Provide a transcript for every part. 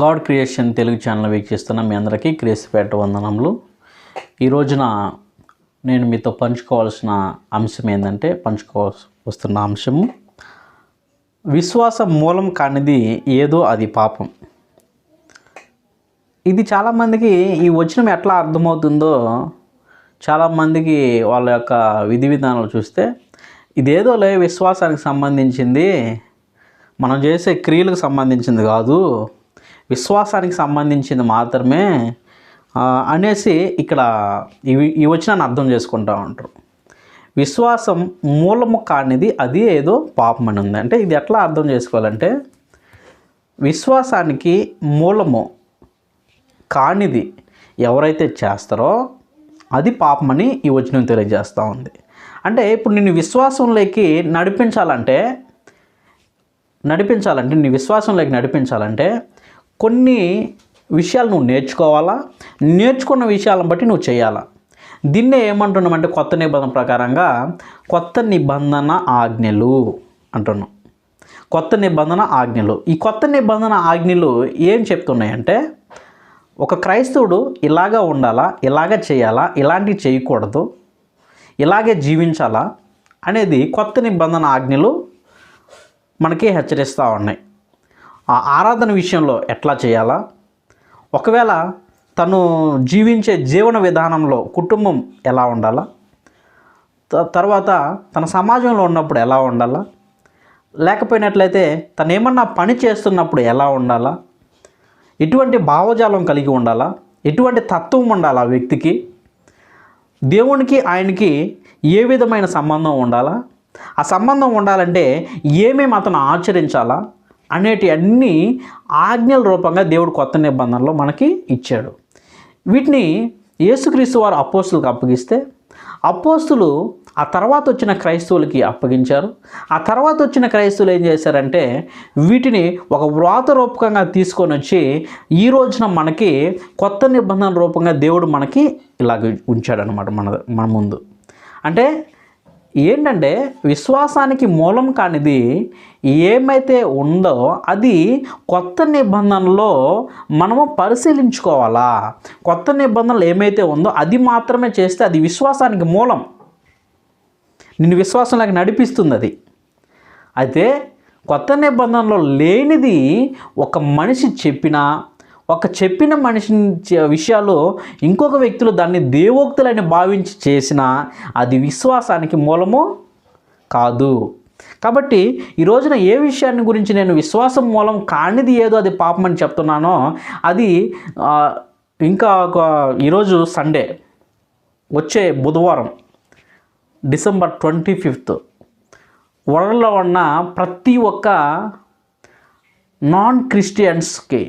God creation Telugu channel వీక్షిస్తున్న మీ అందరికీ క్రేసిపేట వందనములు. ఈ రోజున నేను మీతో పంచుకోవాల్సిన అంశం ఏంటంటే పంచుకోవాల్సి వస్తున్న అంశము. విశ్వాస మూలం కానిది ఏదో అది పాపం. ఇది చాలామందికి ఈ వచనం ఎట్లా అర్థమవుతుందో చాలామందికి వాళ్ళ యొక్క విధి విధానాలు చూస్తే ఇదేదో లే విశ్వాసానికి సంబంధించింది మనం చేసే క్రియలకు సంబంధించింది కాదు. విశ్వాసానికి సంబంధించింది మాత్రమే అనేసి ఇక్కడ ఇవి ఈ వచనాన్ని అర్థం చేసుకుంటా ఉంటారు. విశ్వాసం మూలము కానిది అది ఏదో పాపం అని ఉంది అంటే ఇది ఎట్లా అర్థం చేసుకోవాలంటే విశ్వాసానికి మూలము కానిది ఎవరైతే చేస్తారో అది పాపమని ఈ వచనం తెలియజేస్తూ ఉంది. అంటే ఇప్పుడు నిన్ను విశ్వాసంలోకి నడిపించాలంటే నడిపించాలంటే నీ విశ్వాసంలోకి నడిపించాలంటే కొన్ని విషయాలు నువ్వు నేర్చుకోవాలా? నేర్చుకున్న విషయాలను బట్టి నువ్వు చేయాలా? దీన్నే ఏమంటున్నామంటే కొత్త నిబంధన ప్రకారంగా కొత్త నిబంధన ఆజ్ఞలు అంటున్నాం. కొత్త నిబంధన ఆజ్ఞలు. ఈ కొత్త నిబంధన ఆజ్ఞలు ఏం చెప్తున్నాయంటే ఒక క్రైస్తవుడు ఇలాగా ఉండాలా? ఇలాగ చేయాలా? ఇలాంటివి చేయకూడదు. ఇలాగే జీవించాలా? అనేది కొత్త నిబంధన ఆజ్ఞలు మనకి హెచ్చరిస్తూ ఉన్నాయి. ఆ ఆరాధన విషయంలో ఎట్లా చేయాలా? ఒకవేళ తను జీవించే జీవన విధానంలో కుటుంబం ఎలా ఉండాలా? తర్వాత తన సమాజంలో ఉన్నప్పుడు ఎలా ఉండాలా? లేకపోయినట్లయితే తను ఏమన్నా పని చేస్తున్నప్పుడు ఎలా ఉండాలా? ఎటువంటి భావజాలం కలిగి ఉండాలా? ఎటువంటి తత్వం ఉండాలా వ్యక్తికి? దేవునికి ఆయనకి ఏ విధమైన సంబంధం ఉండాలా? ఆ సంబంధం ఉండాలంటే ఏమేమి అతను ఆచరించాలా? అనేటి అన్ని ఆజ్ఞల రూపంగా దేవుడు కొత్త నిబంధనలో మనకి ఇచ్చాడు. వీటిని యేసుక్రీస్తు వారు అపోస్తులకు అప్పగిస్తే అపోస్తులు ఆ తర్వాత వచ్చిన క్రైస్తవులకి అప్పగించారు. ఆ తర్వాత వచ్చిన క్రైస్తవులు ఏం చేశారంటే వీటిని ఒక వ్రాత రూపకంగా తీసుకొని వచ్చి ఈ రోజున మనకి కొత్త నిబంధన రూపంగా దేవుడు మనకి ఇలాగ ఉంచాడనమాట మన మన ముందు. అంటే ఏంటంటే విశ్వాసానికి మూలం కానిది ఏమైతే ఉందో అది కొత్త నిబంధనలో మనము పరిశీలించుకోవాలా. కొత్త నిబంధనలు ఏమైతే ఉందో అది మాత్రమే చేస్తే అది విశ్వాసానికి మూలం. నిన్ను విశ్వాసంలోకి నడిపిస్తుంది అది అయితే కొత్త నిబంధనలో లేనిది ఒక మనిషి చెప్పినా ఒక చెప్పిన మనిషి చ- విషయాలు ఇంకొక వ్యక్తులు దాన్ని దేవోక్తులని భావించి చేసిన అది విశ్వాసానికి మూలము కాదు. కాబట్టి ఈ రోజున ఏ విషయాన్ని గురించి నేను విశ్వాసం మూలం కానిది ఏదో అది పాపం అని చెప్తున్నానో అది ఇంకా ఒక ఈరోజు సండే వచ్చే బుధవారం డిసెంబర్ ట్వంటీ ఫిఫ్త్ వరల్డ్లో ఉన్న ప్రతి ఒక్క నాన్ క్రిస్టియన్స్కి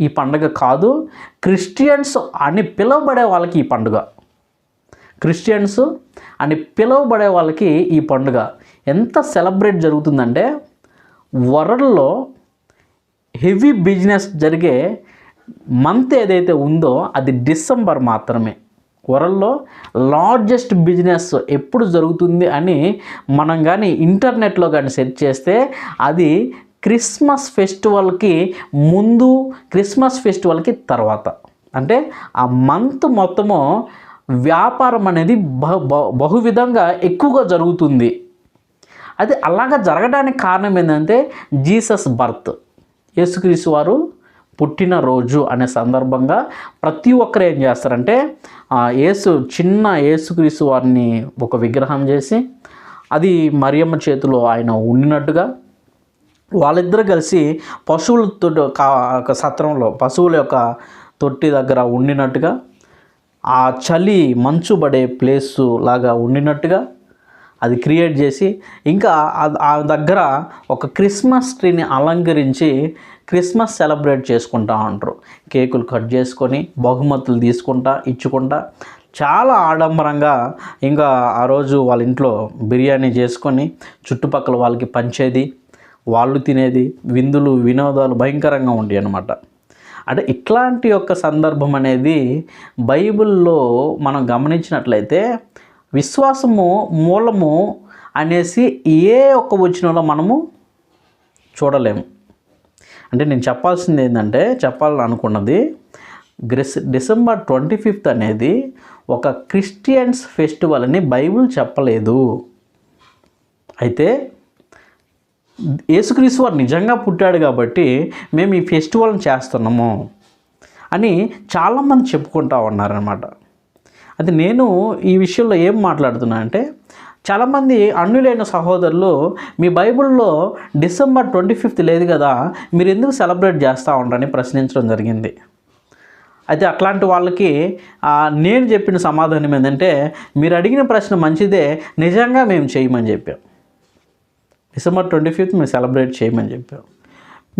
ఈ పండుగ కాదు క్రిస్టియన్స్ అని పిలువబడే వాళ్ళకి ఈ పండుగ. క్రిస్టియన్స్ అని పిలువబడే వాళ్ళకి ఈ పండుగ. ఎంత సెలబ్రేట్ జరుగుతుందంటే వరల్డ్లో హెవీ బిజినెస్ జరిగే మంత్ ఏదైతే ఉందో అది డిసెంబర్ మాత్రమే. వరల్డ్లో లార్జెస్ట్ బిజినెస్ ఎప్పుడు జరుగుతుంది అని మనం కానీ ఇంటర్నెట్లో కానీ సెర్చ్ చేస్తే అది క్రిస్మస్ ఫెస్టివల్కి ముందు క్రిస్మస్ ఫెస్టివల్కి తర్వాత. అంటే ఆ మంత్ మొత్తము వ్యాపారం అనేది బహు బహు- బహువిధంగా ఎక్కువగా జరుగుతుంది. అది అలాగా జరగడానికి కారణం ఏంటంటే జీసస్ బర్త్. యేసుక్రీస్తు వారు పుట్టినరోజు అనే సందర్భంగా ప్రతి ఒక్కరు ఏం చేస్తారంటే ఆ, యేసు చిన్న యేసుక్రీస్తు వారిని ఒక విగ్రహం చేసి అది మరియమ్మ చేతిలో ఆయన ఉండినట్టుగా వాళ్ళిద్దరూ కలిసి పశువుల తొట్టి కా ఒక సత్రంలో పశువుల యొక్క తొట్టి దగ్గర ఉండినట్టుగా ఆ చలి మంచు పడే ప్లేసు లాగా ఉండినట్టుగా అది క్రియేట్ చేసి ఇంకా ఆ- ఆ దగ్గర ఒక క్రిస్మస్ ట్రీని అలంకరించి క్రిస్మస్ సెలబ్రేట్ చేసుకుంటా ఉంటారు కేకులు కట్ చేసుకొని బహుమతులు తీసుకుంటా ఇచ్చుకుంటా. చాలా ఆడంబరంగా ఇంకా ఆ రోజు వాళ్ళ ఇంట్లో బిర్యానీ చేసుకొని చుట్టుపక్కల వాళ్ళకి పంచేది వాళ్ళు తినేది విందులు వినోదాలు భయంకరంగా ఉండేవి అనమాట అంటే ఇట్లాంటి యొక్క సందర్భం అనేది బైబిల్లో మనం గమనించినట్లయితే విశ్వాసము మూలము అనేసి ఏ ఒక్క వచనంలో మనము చూడలేము. అంటే నేను చెప్పాల్సింది ఏంటంటే చెప్పాలని అనుకున్నది గ్రెస్ డిసెంబర్ ట్వంటీ ఫిఫ్త్ అనేది ఒక క్రిస్టియన్స్ ఫెస్టివల్ అని బైబిల్ చెప్పలేదు. అయితే యేసుక్రీస్తు వారు నిజంగా పుట్టాడు కాబట్టి మేము ఈ ఫెస్టివల్ని చేస్తున్నాము అని చాలామంది చెప్పుకుంటా ఉన్నారనమాట అది నేను ఈ విషయంలో ఏం మాట్లాడుతున్నా అంటే చాలామంది అన్యులైన సహోదరులు మీ బైబిల్లో డిసెంబర్ ట్వంటీ ఫిఫ్త్ లేదు కదా మీరు ఎందుకు సెలబ్రేట్ చేస్తూ ఉంటారని ప్రశ్నించడం జరిగింది. అయితే అట్లాంటి వాళ్ళకి నేను చెప్పిన సమాధానం ఏంటంటే మీరు అడిగిన ప్రశ్న మంచిదే నిజంగా మేము చేయమని చెప్పాం. డిసెంబర్ ట్వంటీ ఫిఫ్త్ మేము సెలబ్రేట్ చేయమని చెప్పాం.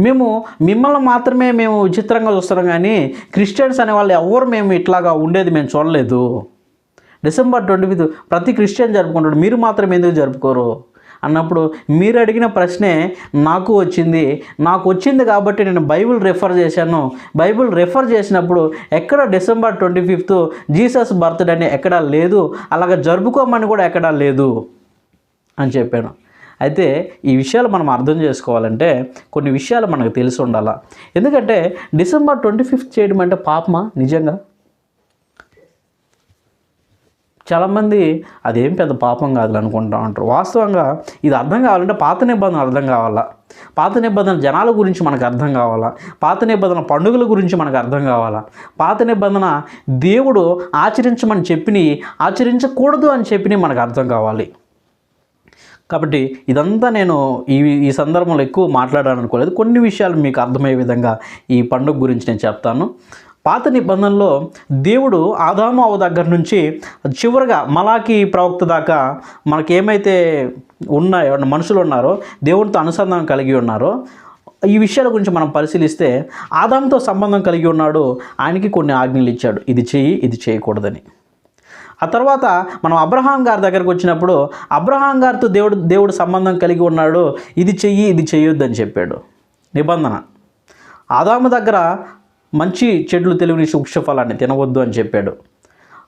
మేము మిమ్మల్ని మాత్రమే మేము విచిత్రంగా చూస్తున్నాం కానీ క్రిస్టియన్స్ అనే వాళ్ళు ఎవరు మేము ఇట్లాగా ఉండేది మేము చూడలేదు. డిసెంబర్ ట్వంటీ ఫిఫ్త్ ప్రతి క్రిస్టియన్ జరుపుకుంటాడు. మీరు మాత్రం ఎందుకు జరుపుకోరు? అన్నప్పుడు మీరు అడిగిన ప్రశ్నే నాకు వచ్చింది. నాకు వచ్చింది కాబట్టి నేను బైబిల్ రెఫర్ చేశాను. బైబిల్ రెఫర్ చేసినప్పుడు ఎక్కడ December twenty fifth Jesus birthday అని ఎక్కడా లేదు. అలాగ జరుపుకోమని కూడా ఎక్కడా లేదు అని చెప్పాను. అయితే ఈ విషయాలు మనం అర్థం చేసుకోవాలంటే కొన్ని విషయాలు మనకు తెలిసి ఉండాలా. ఎందుకంటే డిసెంబర్ ట్వంటీ ఫిఫ్త్ చేయడం అంటే పాపమా? నిజంగా? చాలామంది అదేం పెద్ద పాపం కాదు అనుకుంటా ఉంటారు. వాస్తవంగా ఇది అర్థం కావాలంటే పాత నిబంధన అర్థం కావాలా? పాత నిబంధన జనాల గురించి మనకు అర్థం కావాలా? పాత నిబంధన పండుగల గురించి మనకు అర్థం కావాలా? పాత నిబంధన దేవుడు ఆచరించమని చెప్పిని ఆచరించకూడదు అని చెప్పిని మనకు అర్థం కావాలి. కాబట్టి ఇదంతా నేను ఈ ఈ సందర్భంలో ఎక్కువ మాట్లాడాలనుకోలేదు. కొన్ని విషయాలు మీకు అర్థమయ్యే విధంగా ఈ పండుగ గురించి నేను చెప్తాను. పాత నిబంధనలో దేవుడు ఆదాము దగ్గర నుంచి చివరిగా మలాకి ప్రవక్త దాకా మనకి ఏమైతే ఉన్నాయో మనుషులు ఉన్నారో దేవుడితో అనుసంధానం కలిగి ఉన్నారో ఈ విషయాల గురించి మనం పరిశీలిస్తే ఆదాంతో సంబంధం కలిగి ఉన్నాడు. ఆయనకి కొన్ని ఆజ్ఞలు ఇచ్చాడు. ఇది చేయి ఇది చేయకూడదని. ఆ తర్వాత మనం అబ్రహాం గారి దగ్గరకు వచ్చినప్పుడు అబ్రహాం గారితో దేవుడు దేవుడు సంబంధం కలిగి ఉన్నాడు. ఇది చెయ్యి ఇది చేయొద్దని అని చెప్పాడు. నిబంధన. ఆదాము దగ్గర మంచి చెట్లు తెలివిని వృక్షఫలాన్ని తినవద్దు అని చెప్పాడు.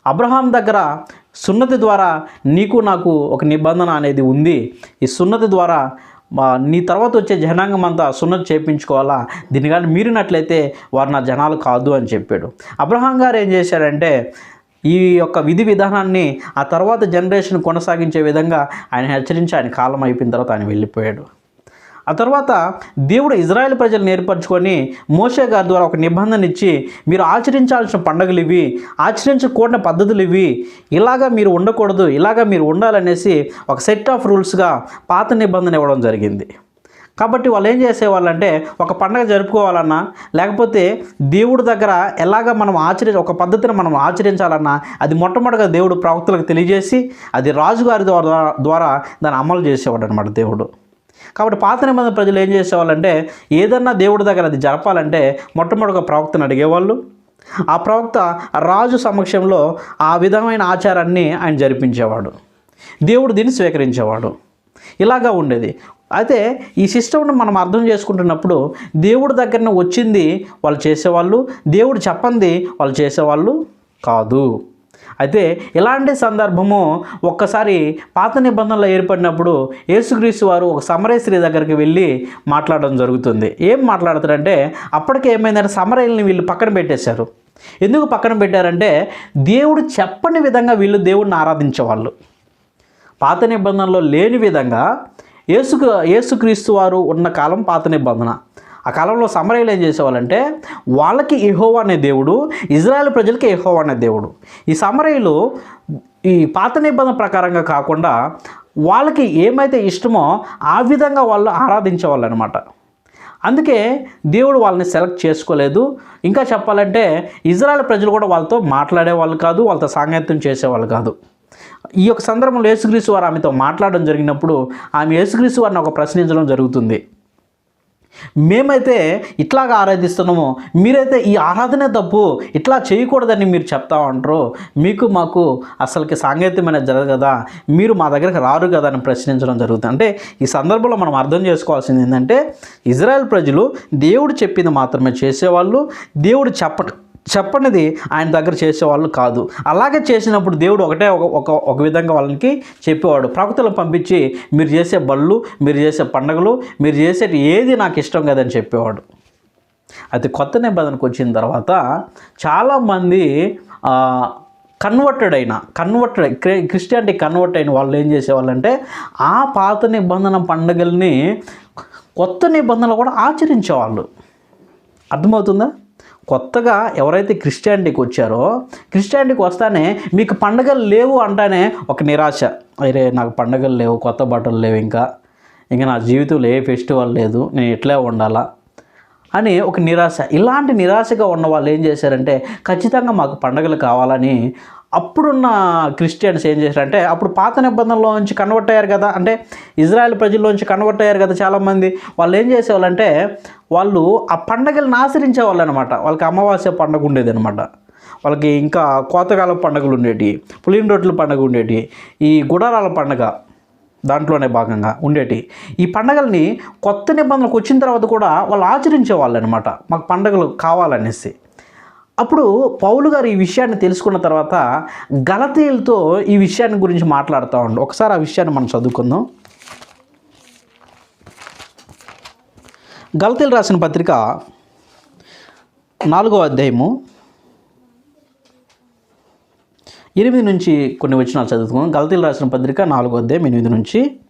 అబ్రహాం దగ్గర సున్నతి ద్వారా నీకు నాకు ఒక నిబంధన అనేది ఉంది. ఈ సున్నతి ద్వారా నీ తర్వాత వచ్చే జనాంగం అంతా సున్నతి చేయించుకోవాలా దీని కానీ మీరినట్లయితే వారు నా జనాలు కాదు అని చెప్పాడు. అబ్రహాం గారు ఏం చేశారంటే ఈ యొక్క విధి విధానాన్ని ఆ తర్వాత జనరేషన్ కొనసాగించే విధంగా ఆయన హెచ్చరించి ఆయన కాలం అయిపోయిన తర్వాత ఆయన వెళ్ళిపోయాడు. ఆ తర్వాత దేవుడు ఇజ్రాయెల్ ప్రజలు ఏర్పరచుకొని మోషే గారి ద్వారా ఒక నిబంధన ఇచ్చి మీరు ఆచరించాల్సిన పండుగలు ఇవి ఆచరించకూడని పద్ధతులు ఇవి ఇలాగా మీరు ఉండకూడదు ఇలాగా మీరు ఉండాలనేసి ఒక సెట్ ఆఫ్ రూల్స్గా పాత నిబంధన ఇవ్వడం జరిగింది. కాబట్టి వాళ్ళు ఏం చేసేవాళ్ళంటే ఒక పండగ జరుపుకోవాలన్నా లేకపోతే దేవుడి దగ్గర ఎలాగ మనం ఆచరి ఒక పద్ధతిని మనం ఆచరించాలన్నా అది మొట్టమొదటిగా దేవుడు ప్రవక్తలకు తెలియజేసి అది రాజుగారి ద్వారా ద్వారా దాన్ని అమలు చేసేవాడు అనమాట దేవుడు. కాబట్టి పాత నిబంధన ప్రజలు ఏం చేసేవాళ్ళంటే ఏదన్నా దేవుడి దగ్గర అది జరపాలంటే మొట్టమొదటిగా ప్రవక్తను అడిగేవాళ్ళు. ఆ ప్రవక్త రాజు సమక్షంలో ఆ విధమైన ఆచారాన్ని ఆయన జరిపించేవాడు. దేవుడు దీన్ని స్వీకరించేవాడు. ఇలాగా ఉండేది. అయితే ఈ సిస్టమ్ను మనం అర్థం చేసుకుంటున్నప్పుడు దేవుడి దగ్గరనే వచ్చింది వాళ్ళు చేసేవాళ్ళు దేవుడు చెప్పంది వాళ్ళు చేసేవాళ్ళు కాదు. అయితే ఇలాంటి సందర్భము ఒక్కసారి పాత నిబంధనలు ఏర్పడినప్పుడు యేసుక్రీస్తు వారు ఒక సమరయ స్త్రీ దగ్గరికి వెళ్ళి మాట్లాడడం జరుగుతుంది. ఏం మాట్లాడతారంటే అప్పటికే ఏమైందంటే సమరయల్ని వీళ్ళు పక్కన పెట్టేశారు. ఎందుకు పక్కన పెట్టారంటే దేవుడు చెప్పని విధంగా వీళ్ళు దేవుడిని ఆరాధించేవాళ్ళు. పాత నిబంధనలో లేని విధంగా ఏసుక ఏసుక్రీస్తు వారు ఉన్న కాలం పాత నిబంధన. ఆ కాలంలో సమరయులు ఏం చేసేవాళ్ళంటే వాళ్ళకి ఎహోవా అనే దేవుడు ఇజ్రాయెల్ ప్రజలకి ఎహోవా అనే దేవుడు. ఈ సమరయులు ఈ పాత నిబంధన ప్రకారంగా కాకుండా వాళ్ళకి ఏమైతే ఇష్టమో ఆ విధంగా వాళ్ళు ఆరాధించేవాళ్ళు అనమాట అందుకే దేవుడు వాళ్ళని సెలెక్ట్ చేసుకోలేదు. ఇంకా చెప్పాలంటే ఇజ్రాయెల్ ప్రజలు కూడా వాళ్ళతో మాట్లాడే వాళ్ళు కాదు వాళ్ళతో సాంగత్యం చేసేవాళ్ళు కాదు. ఈ యొక్క సందర్భంలో యేసుక్రీస్తు వారు ఆమెతో మాట్లాడడం జరిగినప్పుడు ఆమె యేసుక్రీస్తు వారిని ఒక ప్రశ్నించడం జరుగుతుంది. మేమైతే ఇట్లాగా ఆరాధిస్తున్నామో మీరైతే ఈ ఆరాధనే తప్పు ఇట్లా చేయకూడదని మీరు చెప్తా ఉంటారు మీకు మాకు అసలుకి సాంకేతికమైన జరగదు కదా మీరు మా దగ్గరకు రారు కదా అని ప్రశ్నించడం జరుగుతుంది. అంటే ఈ సందర్భంలో మనం అర్థం చేసుకోవాల్సింది ఏంటంటే ఇజ్రాయెల్ ప్రజలు దేవుడు చెప్పింది మాత్రమే చేసేవాళ్ళు దేవుడు చెప్ప చెప్పనిది ఆయన దగ్గర చేసేవాళ్ళు కాదు. అలాగే చేసినప్పుడు దేవుడు ఒకటే ఒక ఒక ఒక విధంగా వాళ్ళకి చెప్పేవాడు. ప్రవక్తలను పంపించి మీరు చేసే బళ్ళు మీరు చేసే పండగలు మీరు చేసే ఏది నాకు ఇష్టం కదని చెప్పేవాడు. అయితే కొత్త నిబంధనకు వచ్చిన తర్వాత చాలామంది కన్వర్టెడ్ అయిన కన్వర్టెడ్ క్రిస్టియానిటీ కన్వర్ట్ అయిన వాళ్ళు ఏం చేసేవాళ్ళంటే ఆ పాత నిబంధన పండుగల్ని కొత్త నిబంధనలు కూడా ఆచరించేవాళ్ళు. అర్థమవుతుందా? కొత్తగా ఎవరైతే క్రిస్టియానిటీకి వచ్చారో క్రిస్టియానిటీకి వస్తానే మీకు పండగలు లేవు అంటానే ఒక నిరాశ. అరే నాకు పండగలు లేవు కొత్త బట్టలు లేవు ఇంకా. ఇంకా నా జీవితంలో ఏ ఫెస్టివల్ లేదు నేను ఎట్లా ఉండాలా అని ఒక నిరాశ. ఇలాంటి నిరాశగా ఉన్న వాళ్ళు ఏం చేశారంటే ఖచ్చితంగా మాకు పండగలు కావాలని అప్పుడున్న క్రిస్టియన్స్ ఏం చేశారంటే అప్పుడు పాత నిబంధనలోంచి కన్వర్ట్ అయ్యారు కదా. అంటే ఇజ్రాయెల్ ప్రజల్లోంచి కన్వర్ట్ అయ్యారు కదా చాలామంది. వాళ్ళు ఏం చేసేవాళ్ళంటే వాళ్ళు ఆ పండగలను ఆచరించే వాళ్ళు అనమాట వాళ్ళకి అమావాస్య పండగ ఉండేది అనమాట వాళ్ళకి ఇంకా కోతకాల పండుగలు ఉండేటి పులిన రొట్టెల పండుగ ఉండేటి ఈ గుడారాల పండగ దాంట్లోనే భాగంగా ఉండేటి. ఈ పండగల్ని కొత్త నిబంధనలకు వచ్చిన తర్వాత కూడా వాళ్ళు ఆచరించే వాళ్ళు అనమాట మాకు పండగలు కావాలనేసి. అప్పుడు పౌలు గారు ఈ విషయాన్ని తెలుసుకున్న తర్వాత గలతీయులతో ఈ విషయాన్ని గురించి మాట్లాడుతూ ఉండు. ఒకసారి ఆ విషయాన్ని మనం చదువుకుందాం. గలతీలు రాసిన పత్రిక నాలుగో అధ్యాయము ఎనిమిది నుంచి కొన్ని వచనాలు చదువుకుందాం. గలతీలు రాసిన పత్రిక నాలుగో అధ్యాయం ఎనిమిది నుంచి.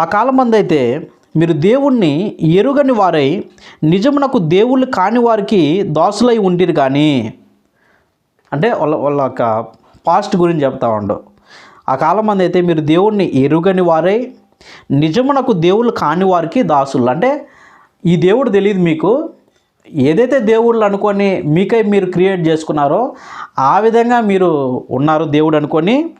ఆ కాలం అయితే మీరు దేవుణ్ణి ఎరుగని వారై నిజమునకు దేవుళ్ళు కాని వారికి దాసులై ఉండిరు కానీ అంటే వాళ్ళ వాళ్ళ యొక్క పాస్ట్ గురించి చెప్తా ఉండు. ఆ కాలం మంది అయితే మీరు దేవుణ్ణి ఎరుగని వారై నిజమునకు దేవుళ్ళు కాని వారికి దాసులు. అంటే ఈ దేవుడు తెలియదు మీకు ఏదైతే దేవుళ్ళు అనుకొని మీకై మీరు క్రియేట్ చేసుకున్నారో ఆ విధంగా మీరు ఉన్నారు దేవుడు అనుకొని.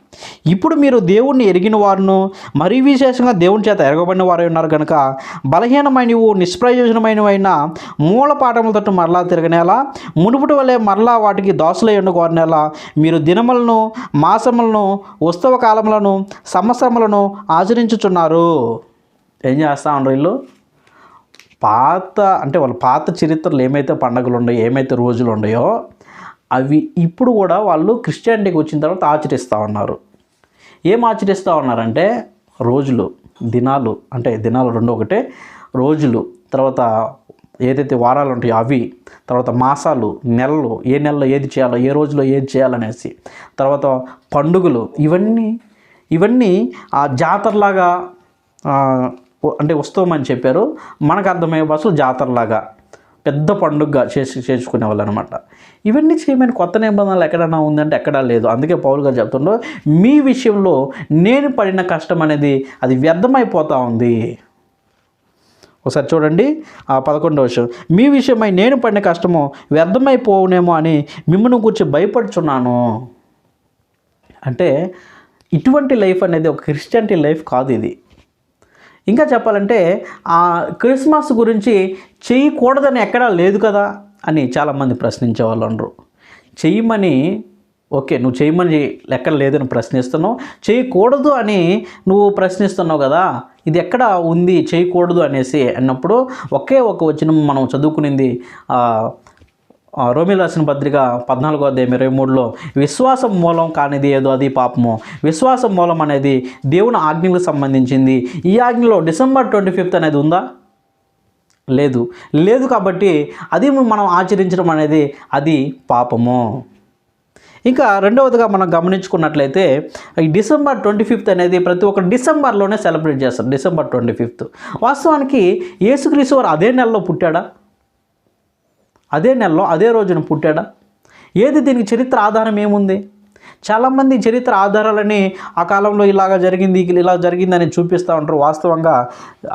ఇప్పుడు మీరు దేవుణ్ణి ఎరిగిన వారును మరీ విశేషంగా దేవుని చేత ఎరగబడిన వారై ఉన్నారు కనుక బలహీనమైనవు నిష్ప్రయోజనమైనవైన మూల పాఠములతో మరలా తిరగనేలా మునుపుటి వలె మరలా వాటికి దాసులై ఉండగోరనేలా మీరు దినములను మాసములను ఉత్సవ కాలములను సంవత్సరములను ఆచరించుచున్నారు. ఏం చేస్తా ఉండరు వీళ్ళు? పాత అంటే వాళ్ళ పాత చరిత్రలు ఏమైతే పండగలు ఉన్నాయో ఏమైతే రోజులు ఉన్నాయో అవి ఇప్పుడు కూడా వాళ్ళు క్రిస్టియానిటీకి వచ్చిన తర్వాత ఆచరిస్తూ ఉన్నారు. ఏం ఆచరిస్తూ ఉన్నారంటే రోజులు దినాలు అంటే దినాలు రెండు ఒకటే రోజులు తర్వాత ఏదైతే వారాలు ఉంటాయో అవి తర్వాత మాసాలు నెలలు ఏ నెలలో ఏది చేయాలో ఏ రోజులో ఏది చేయాలనేసి తర్వాత పండుగలు ఇవన్నీ ఇవన్నీ ఆ జాతరలాగా అంటే వస్తామని చెప్పారు. మనకు అర్థమయ్యే భాషలు జాతరలాగా పెద్ద పండుగగా చేసి చేసుకునే వాళ్ళు అనమాట ఇవన్నీ చేయమని కొత్త నిబంధనలు ఎక్కడైనా ఉందంటే ఎక్కడా లేదు. అందుకే పౌలు గారు చెప్తుండో మీ విషయంలో నేను పడిన కష్టం అనేది అది వ్యర్థమైపోతూ ఉంది. ఒకసారి చూడండి ఆ పదకొండవ విషయం మీ విషయమై నేను పడిన కష్టము వ్యర్థమైపోవునేమో అని మిమ్మల్ని కూర్చి భయపడుచున్నాను. అంటే ఇటువంటి లైఫ్ అనేది ఒక క్రిస్టియానిటీ లైఫ్ కాదు ఇది. ఇంకా చెప్పాలంటే ఆ క్రిస్మస్ గురించి చేయకూడదని ఎక్కడా లేదు కదా అని చాలామంది ప్రశ్నించే వాళ్ళు ఉండరు. చేయమని ఓకే నువ్వు చేయమని ఎక్కడ లేదని ప్రశ్నిస్తున్నావు. చేయకూడదు అని నువ్వు ప్రశ్నిస్తున్నావు కదా ఇది ఎక్కడ ఉంది చేయకూడదు అనేసి అన్నప్పుడు ఒకే ఒక వచనం మనం చదువుకునింది రోమిల్ రాసిన పత్రిక పద్నాలుగో అధ్యాయం ఇరవై మూడులో విశ్వాసం మూలం కానిది ఏదో అది పాపము. విశ్వాసం మూలం అనేది దేవుని ఆజ్ఞలకు సంబంధించింది. ఈ ఆజ్ఞలో డిసెంబర్ ట్వంటీ ఫిఫ్త్ అనేది ఉందా? లేదు. లేదు కాబట్టి అది మనం ఆచరించడం అనేది అది పాపము. ఇంకా రెండవదిగా మనం గమనించుకున్నట్లయితే ఈ డిసెంబర్ ట్వంటీ ఫిఫ్త్ అనేది ప్రతి ఒక్క డిసెంబర్లోనే సెలబ్రేట్ చేస్తారు డిసెంబర్ ట్వంటీ ఫిఫ్త్. వాస్తవానికి యేసుక్రీస్తు వారు అదే నెలలో పుట్టాడా? అదే నెలలో అదే రోజున పుట్టాడా? ఏది దీనికి చరిత్ర ఆధారం ఏముంది? చాలామంది చరిత్ర ఆధారాలని ఆ కాలంలో ఇలాగ జరిగింది ఇలా జరిగిందని చూపిస్తూ ఉంటారు. వాస్తవంగా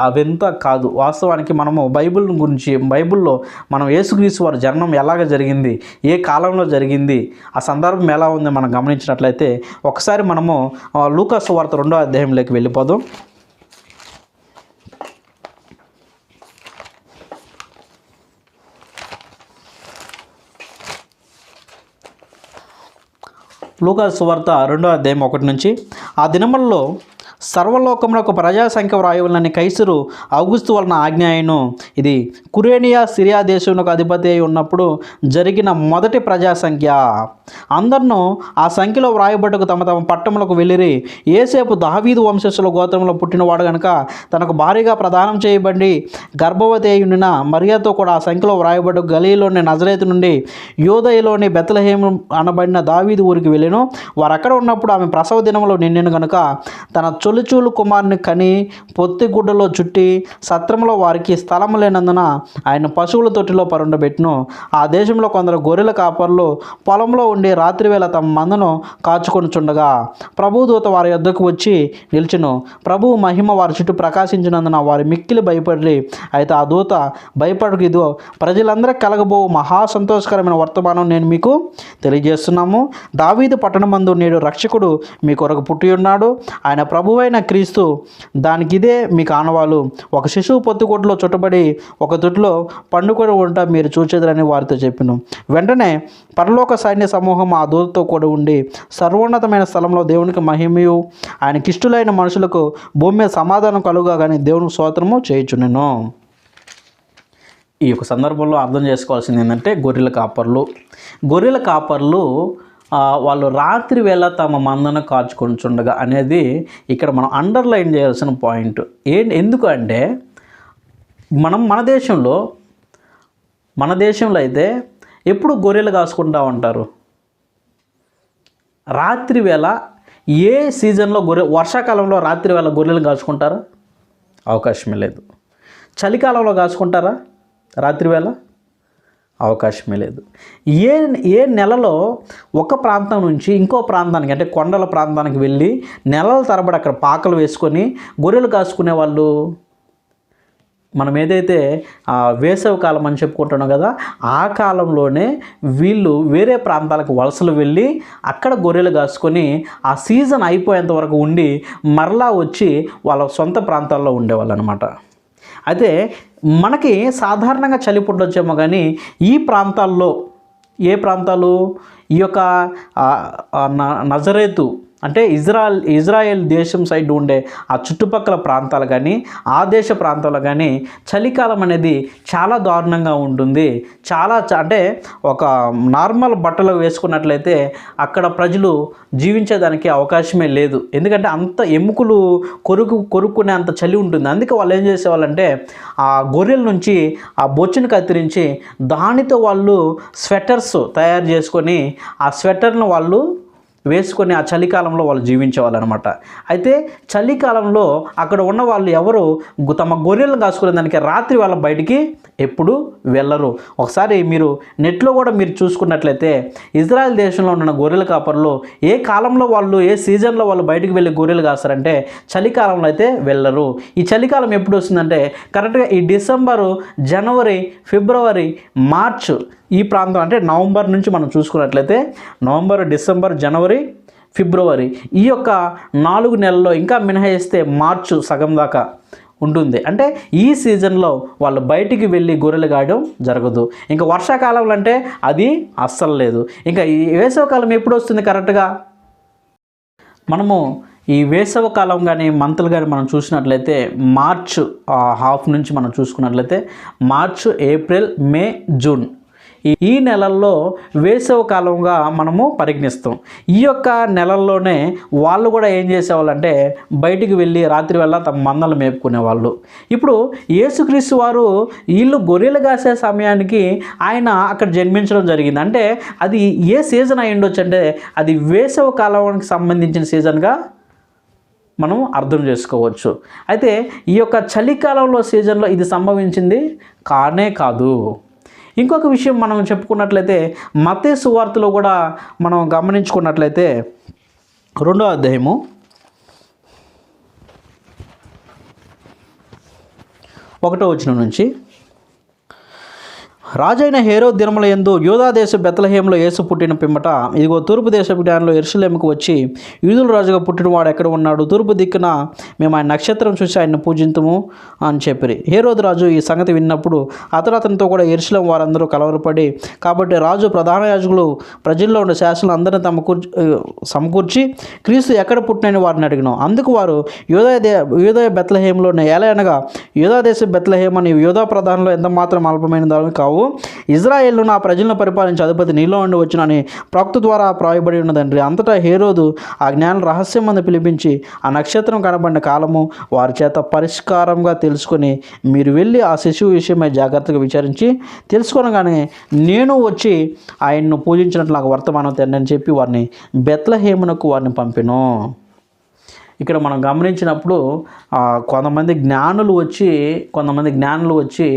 అవంతా కాదు. వాస్తవానికి మనము బైబిల్ గురించి బైబిల్లో మనం యేసుక్రీస్తు వారి జననం ఎలాగ జరిగింది ఏ కాలంలో జరిగింది ఆ సందర్భం ఎలా ఉంది మనం గమనించినట్లయితే ఒకసారి మనము లూకాసు వార్త రెండో అధ్యాయంలోకి వెళ్ళిపోదాం. లూకా సువార్త రెండో అధ్యాయం ఒకటి నుంచి ఆ దినములలో సర్వలోకంలో ఒక ప్రజా కైసురు అగుస్తు వలన ఆజ్ఞాయను ఇది కురేనియా సిరియా దేశంలో అధిపతి అయి ఉన్నప్పుడు జరిగిన మొదటి ప్రజాసంఖ్య అందరినూ ఆ సంఖ్యలో వ్రాయబట్టుకు తమ తమ పట్టణములకు వెళ్ళిరి. ఏసేపు దావీదు వంశస్థుల గోత్రంలో పుట్టినవాడు గనుక తనకు భారీగా ప్రదానం చేయబడి గర్భవతి అయి ఉండిన మరియాతో కూడా ఆ సంఖ్యలో వ్రాయబడ్డ గలీలోని నజరేతు నుండి యోదయలోని బెతలహేము అనబడిన దావీదు ఊరికి వెళ్ళాను. వారు అక్కడ ఉన్నప్పుడు ఆమె ప్రసవ దినంలో నిండిన గనుక తన చొలిచూలు కుమారుని కని పొత్తిగుడ్డలో చుట్టి సత్రంలో వారికి స్థలం లేనందున ఆయన పశువుల తొట్టిలో పరుండబెట్టును. ఆ దేశంలో కొందరు గొర్రెల కాపర్లు పొలంలో ఉండి రాత్రివేళ తమ మందను కాచుకొనుచుండగా ప్రభుదూత వారి యొద్దకు వచ్చి నిల్చును. ప్రభు మహిమ వారి చుట్టూ ప్రకాశించినందున వారి మిక్కిలి భయపడి అయితే ఆ దూత భయపడకు ఇదో ప్రజలందరికీ కలగబో మహా సంతోషకరమైన వర్తమానం నేను మీకు తెలియజేస్తున్నాము. దావీదు పట్టణమందు నేడు రక్షకుడు మీ కొరకు పుట్టి ఉన్నాడు ఆయన ప్రభువైన క్రీస్తు దానికి ఇదే మీకు ఆనవాలు ఒక శిశువు పొత్తుకొట్టులో చుట్టబడి ఒక తొట్టులో పండుకొని ఉంటా మీరు చూచేదని వారితో చెప్పిన. వెంటనే పరలోక సైన్య సమూహం ఆ దూతతో కూడా ఉండి సర్వోన్నతమైన స్థలంలో దేవునికి మహిమయు ఆయనకి ఇష్టలైన మనుషులకు భూమి మీద సమాధానం కలుగా కానీ దేవునికి స్తోత్రము చేయుచునేను ఈ యొక్క సందర్భంలో అర్థం చేసుకోవాల్సింది ఏంటంటే గొర్రెల కాపర్లు. గొర్రెల కాపర్లు వాళ్ళు రాత్రి వేళ తమ మందను కాచుకొనిచుండగా అనేది ఇక్కడ మనం అండర్లైన్ చేయాల్సిన పాయింట్ ఏంటి ఎందుకు అంటే మనం మన దేశంలో మన దేశంలో అయితే ఎప్పుడు గొర్రెలు కాసుకుంటూ ఉంటారు? రాత్రి వేళ ఏ సీజన్లో గొర్రె వర్షాకాలంలో రాత్రి వేళ గొర్రెలు కాచుకుంటారా అవకాశమే లేదు. చలికాలంలో కాచుకుంటారా రాత్రి వేళ? అవకాశమే లేదు. ఏ ఏ నెలలో ఒక ప్రాంతం నుంచి ఇంకో ప్రాంతానికి అంటే కొండల ప్రాంతానికి వెళ్ళి నెలల తరబడి అక్కడ పాకలు వేసుకొని గొర్రెలు కాసుకునే వాళ్ళు మనం ఏదైతే వేసవి కాలం అని చెప్పుకుంటున్నాం కదా ఆ కాలంలోనే వీళ్ళు వేరే ప్రాంతాలకు వలసలు వెళ్ళి అక్కడ గొర్రెలు కాసుకొని ఆ సీజన్ అయిపోయేంత వరకు ఉండి మరలా వచ్చి వాళ్ళ సొంత ప్రాంతాల్లో ఉండేవాళ్ళు అనమాట అయితే మనకి సాధారణంగా చలి పుట్టొచ్చేమో కానీ ఈ ప్రాంతాల్లో ఏ ప్రాంతాలు? ఈ యొక్క న- నజరేతు అంటే ఇజ్రాయల్ ఇజ్రాయెల్ దేశం సైడ్ ఉండే ఆ చుట్టుపక్కల ప్రాంతాలు కానీ ఆ దేశ ప్రాంతాలు కానీ చలికాలం అనేది చాలా దారుణంగా ఉంటుంది. చాలా అంటే ఒక నార్మల్ బట్టలు వేసుకున్నట్లయితే అక్కడ ప్రజలు జీవించేదానికి అవకాశమే లేదు. ఎందుకంటే అంత ఎముకలు కొరుకు కొరుక్కునే అంత చలి ఉంటుంది. అందుకే వాళ్ళు ఏం చేసేవాళ్ళంటే ఆ గొర్రెల నుంచి ఆ బొచ్చును కత్తిరించి దానితో వాళ్ళు స్వెటర్స్ తయారు చేసుకొని ఆ స్వెటర్ను వాళ్ళు వేసుకొని ఆ చలికాలంలో వాళ్ళు జీవించేవాళ్ళనమాట. అయితే చలికాలంలో అక్కడ ఉన్న వాళ్ళు ఎవరు? తమ గొర్రెలను కాసుకునే దానికి రాత్రి వాళ్ళ బయటికి ఎప్పుడు వెళ్ళరు. ఒకసారి మీరు నెట్లో కూడా మీరు చూసుకున్నట్లయితే ఇజ్రాయెల్ దేశంలో ఉన్న గొర్రెల కాపర్లు ఏ కాలంలో వాళ్ళు ఏ సీజన్లో వాళ్ళు బయటికి వెళ్ళి గొర్రెలు కాస్తారంటే చలికాలంలో అయితే వెళ్ళరు. ఈ చలికాలం ఎప్పుడు వస్తుందంటే కరెక్ట్గా ఈ డిసెంబరు జనవరి ఫిబ్రవరి మార్చ్ ఈ ప్రాంతం అంటే నవంబర్ నుంచి మనం చూసుకున్నట్లయితే నవంబర్ డిసెంబర్ జనవరి ఫిబ్రవరి ఈ యొక్క నాలుగు నెలల్లో ఇంకా మినహాయిస్తే మార్చు సగం దాకా ఉంటుంది. అంటే ఈ సీజన్లో వాళ్ళు బయటికి వెళ్ళి గొర్రెలు గాయడం జరగదు. ఇంకా వర్షాకాలంలో అంటే అది అస్సలు లేదు. ఇంకా ఈ వేసవకాలం ఎప్పుడు వస్తుంది కరెక్ట్గా? మనము ఈ వేసవకాలం కానీ మంత్లు కానీ మనం చూసినట్లయితే మార్చ్ హాఫ్ నుంచి మనం చూసుకున్నట్లయితే మార్చ్ ఏప్రిల్ మే జూన్ ఈ- నెలల్లో వేసవ కాలంగా మనము పరిగణిస్తాం. ఈ యొక్క నెలల్లోనే వాళ్ళు కూడా ఏం చేసేవాళ్ళంటే బయటికి వెళ్ళి రాత్రి వేళ తమ మందలు మేపుకునేవాళ్ళు. ఇప్పుడు యేసుక్రీస్తు వారు వీళ్ళు గొర్రెలు కాసే సమయానికి ఆయన అక్కడ జన్మించడం జరిగింది. అంటే అది ఏ సీజన్ అయి ఉండొచ్చు అంటే అది వేసవ కాలానికి సంబంధించిన సీజన్గా మనం అర్థం చేసుకోవచ్చు. అయితే ఈ యొక్క చలికాలంలో సీజన్లో ఇది సంభవించింది? కానే కాదు. ఇంకొక విషయం మనం చెప్పుకున్నట్లయితే మతే సువార్తలో కూడా మనం గమనించుకున్నట్లయితే రెండో అధ్యాయము. ఒకటో వచ్చిన నుంచి. రాజైన హేరో దినముల ఎందు యూదాదేశ యేసు పుట్టిన పిమ్మట ఇదిగో తూర్పు దేశ జ్ఞానంలో ఎరుసలేముకు వచ్చి యూదుల రాజుగా పుట్టిన వాడు ఎక్కడ ఉన్నాడు? తూర్పు దిక్కున మేము ఆయన నక్షత్రం చూసి ఆయన్ని పూజించము అని చెప్పిరి. హేరోద్ రాజు ఈ సంగతి విన్నప్పుడు అతడు అతనితో కూడా ఎరుసలేం వారందరూ కలవరపడి కాబట్టి రాజు ప్రధాన యాజకులు ప్రజల్లో ఉన్న శాసనం అందరిని తమ సమకూర్చి క్రీస్తు ఎక్కడ పుట్టినని వారిని అడిగినాం అందుకు వారు యూదయ దే యూదయ బెత్లహేంలో ఎలా అనగా యూదా దేశ అని యూదా ప్రధానంలో ఎంత మాత్రం అల్పమైన దాని కావు ఇజ్రాయేల్ను నా ప్రజలను పరిపాలించే అధిపతి నీలో ఉండి వచ్చినని ప్రక్త ద్వారా ప్రాయబడి ఉన్నదండ్రి అంతటా హేరోదు ఆ జ్ఞానం రహస్యం మంది పిలిపించి ఆ నక్షత్రం కనబడిన కాలము వారి చేత పరిష్కారంగా తెలుసుకొని మీరు వెళ్ళి ఆ శిశువు విషయమై జాగ్రత్తగా విచారించి తెలుసుకొనగానే నేను వచ్చి ఆయన్ను పూజించినట్లు నాకు వర్తమానం తెండి అని చెప్పి వారిని బెత్లహేమునకు వారిని పంపిను. ఇక్కడ మనం గమనించినప్పుడు కొంతమంది జ్ఞానులు వచ్చి కొంతమంది జ్ఞానులు వచ్చి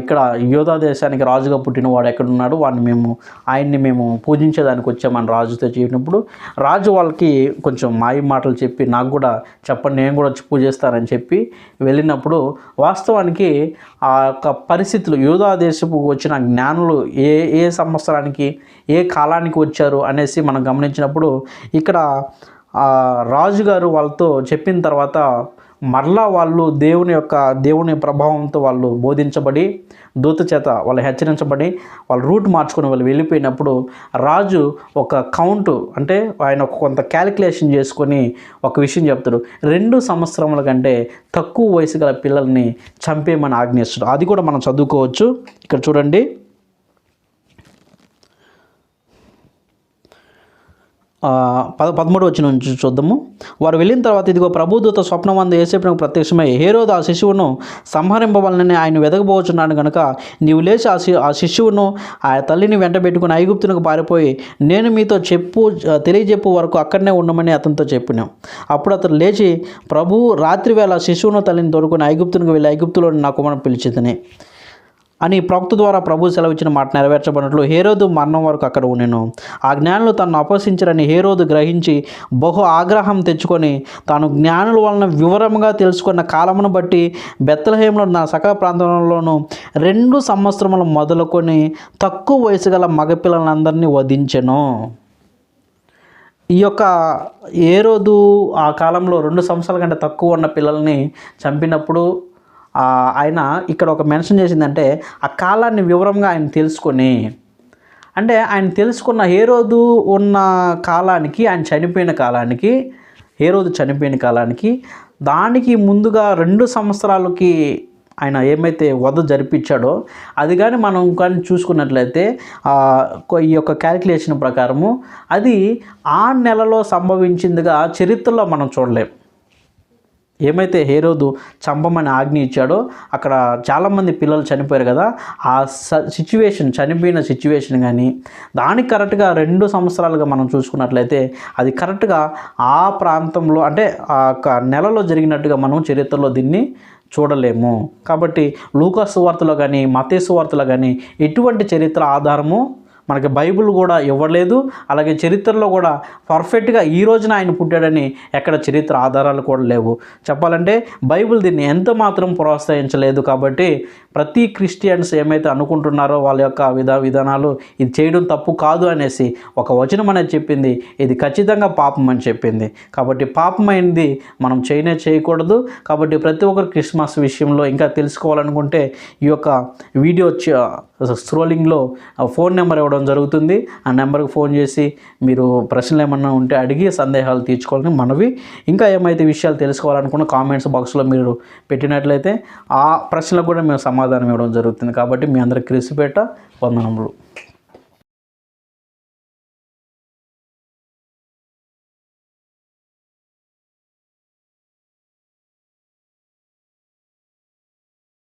ఇక్కడ యోధా దేశానికి రాజుగా పుట్టిన వాడు ఎక్కడున్నాడు? వాడిని మేము ఆయన్ని మేము పూజించేదానికి వచ్చామని రాజుతో చెప్పినప్పుడు రాజు వాళ్ళకి కొంచెం మాయ మాటలు చెప్పి నాకు కూడా చెప్పండి నేను కూడా వచ్చి పూజిస్తానని చెప్పి వెళ్ళినప్పుడు వాస్తవానికి ఆ యొక్క పరిస్థితులు యోధా దేశపు వచ్చిన జ్ఞానులు ఏ ఏ సంవత్సరానికి ఏ కాలానికి వచ్చారు? అనేసి మనం గమనించినప్పుడు ఇక్కడ రాజుగారు వాళ్ళతో చెప్పిన తర్వాత మరలా వాళ్ళు దేవుని యొక్క దేవుని ప్రభావంతో వాళ్ళు బోధించబడి దూత చేత వాళ్ళు హెచ్చరించబడి వాళ్ళు రూట్ మార్చుకొని వాళ్ళు వెళ్ళిపోయినప్పుడు రాజు ఒక కౌంటు అంటే ఆయన ఒక కొంత క్యాలిక్యులేషన్ చేసుకొని ఒక విషయం చెప్తాడు. రెండు సంవత్సరముల కంటే తక్కువ వయసు గల పిల్లల్ని చంపేయమని ఆజ్ఞిస్తాడు అది కూడా మనం చదువుకోవచ్చు. ఇక్కడ చూడండి. పద పదమూడు వచ్చిన నుంచి చూద్దాము. వారు వెళ్ళిన తర్వాత ఇదిగో ప్రభుదూత స్వప్నమందు ఏసేపునకు ప్రత్యక్షమై హేరోదు ఆ శిశువును సంహరింపవలనని ఆయన వెదకబోచున్నాడు కనుక నీవు లేచి ఆ శి ఆ శిశువును ఆ తల్లిని వెంట పెట్టుకుని ఐగుప్తునకు పారిపోయి నేను మీతో చెప్పు తెలియజెప్పు వరకు అక్కడనే ఉండమని అతనితో చెప్పినాం. అప్పుడు అతను లేచి ప్రభు రాత్రి వేళ ఆ శిశువును తల్లిని తోడుకొని ఐగుప్తునికి వెళ్ళి ఐగుప్తులో నా కుమారుని పిలిచిదని అని ప్రవక్త ద్వారా ప్రభు సెలవిచ్చిన మాట నెరవేర్చబడినట్లు హేరోదు మరణం వరకు అక్కడ ఉండెను. ఆ జ్ఞానులు తనను అపహసించరని హేరోదు గ్రహించి బహు ఆగ్రహం తెచ్చుకొని తాను జ్ఞానుల వలన వివరంగా తెలుసుకున్న కాలమును బట్టి బెత్తలహేంలో నా సకల ప్రాంతంలోనూ రెండు సంవత్సరములు మొదలుకొని తక్కువ వయసు గల మగపిల్లలందరినీ వధించెను. ఈ యొక్క ఏ రోజు ఆ కాలంలో రెండు సంవత్సరాల కంటే తక్కువ ఉన్న పిల్లల్ని చంపినప్పుడు ఆయన ఇక్కడ ఒక మెన్షన్ చేసిందంటే ఆ కాలాన్ని వివరంగా ఆయన తెలుసుకొని అంటే ఆయన తెలుసుకున్న ఏ రోజు ఉన్న కాలానికి ఆయన చనిపోయిన కాలానికి ఏ రోజు చనిపోయిన కాలానికి దానికి ముందుగా రెండు సంవత్సరాలకి ఆయన ఏమైతే వధ జరిపించాడో అది కానీ మనం కానీ చూసుకున్నట్లయితే ఈ యొక్క క్యాలిక్యులేషన్ ప్రకారము అది ఆ నెలలో సంభవించిందిగా చరిత్రలో మనం చూడలేం. ఏమైతే హేరోదు చంపమని ఆజ్ఞ ఇచ్చాడో అక్కడ చాలామంది పిల్లలు చనిపోయారు కదా ఆ స సిచ్యువేషన్ చనిపోయిన సిచ్యువేషన్ కానీ దానికి కరెక్ట్గా రెండు సంవత్సరాలుగా మనం చూసుకున్నట్లయితే అది కరెక్ట్గా ఆ ప్రాంతంలో అంటే ఆ యొక్క నెలలో జరిగినట్టుగా మనం చరిత్రలో దీన్ని చూడలేము. కాబట్టి లూకాసు వార్తలో కానీ మతేసు వార్తలో కానీ ఎటువంటి చరిత్ర ఆధారము మనకి బైబిల్ కూడా ఇవ్వలేదు. అలాగే చరిత్రలో కూడా పర్ఫెక్ట్గా ఈ రోజున ఆయన పుట్టాడని ఎక్కడ చరిత్ర ఆధారాలు కూడా లేవు. చెప్పాలంటే బైబిల్ దీన్ని ఎంత మాత్రం ప్రోత్సహించలేదు కాబట్టి ప్రతి క్రిస్టియన్స్ ఏమైతే అనుకుంటున్నారో వాళ్ళ యొక్క విధా విధానాలు ఇది చేయడం తప్పు కాదు అనేసి ఒక వచనం అనేది చెప్పింది. ఇది ఖచ్చితంగా పాపం అని చెప్పింది. కాబట్టి పాపమైనది మనం చేయనే చేయకూడదు. కాబట్టి ప్రతి ఒక్కరు క్రిస్మస్ విషయంలో ఇంకా తెలుసుకోవాలనుకుంటే ఈ యొక్క వీడియో స్క్రోలింగ్లో ఫోన్ నెంబర్ ఇవ్వడం జరుగుతుంది. ఆ నెంబర్కి ఫోన్ చేసి మీరు ప్రశ్నలు ఏమన్నా ఉంటే అడిగి సందేహాలు తీర్చుకోవాలని మనవి. ఇంకా ఏమైతే విషయాలు తెలుసుకోవాలనుకున్న కామెంట్స్ బాక్స్లో మీరు పెట్టినట్లయితే ఆ ప్రశ్నలకు కూడా మేము సమాధానం ఇవ్వడం జరుగుతుంది. కాబట్టి మీ అందరికి క్రిసిపేట వందనములు.